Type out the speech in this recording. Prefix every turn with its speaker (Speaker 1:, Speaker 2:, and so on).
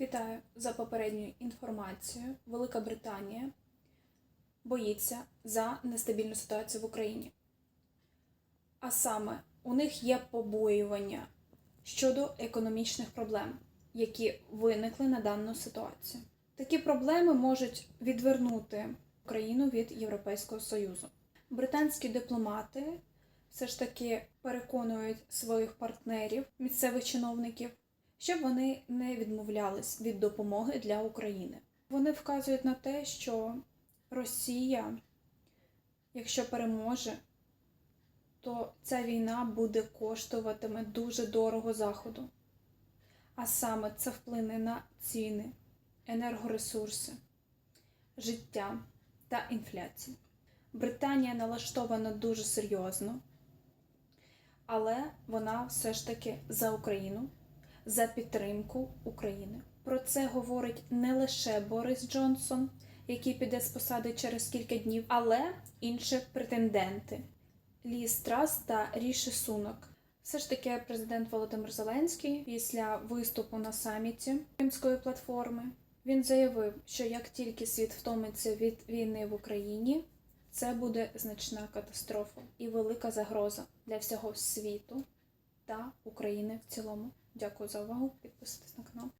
Speaker 1: Вітаю за попередньою інформацією. Велика Британія боїться за нестабільну ситуацію в Україні. А саме, у них є побоювання щодо економічних проблем, які виникли на дану ситуацію. Такі проблеми можуть відвернути Україну від Європейського Союзу. Британські дипломати все ж таки переконують своїх партнерів, місцевих чиновників, щоб вони не відмовлялись від допомоги для України. Вони вказують на те, що Росія, якщо переможе, то ця війна буде коштуватиме дуже дорого Заходу. А саме це вплине на ціни, енергоресурси, життя та інфляцію. Британія налаштована дуже серйозно, але вона все ж таки за Україну, за підтримку України. Про це говорить не лише Борис Джонсон, який піде з посади через кілька днів, але інші претенденти Ліз Трас та Ріші Сунок. Все ж таки, президент Володимир Зеленський після виступу на саміті Кримської платформи він заявив, що як тільки світ втомиться від війни в Україні, це буде значна катастрофа і велика загроза для всього світу та України в цілому. Дякую за увагу. Підписуйтесь на канал.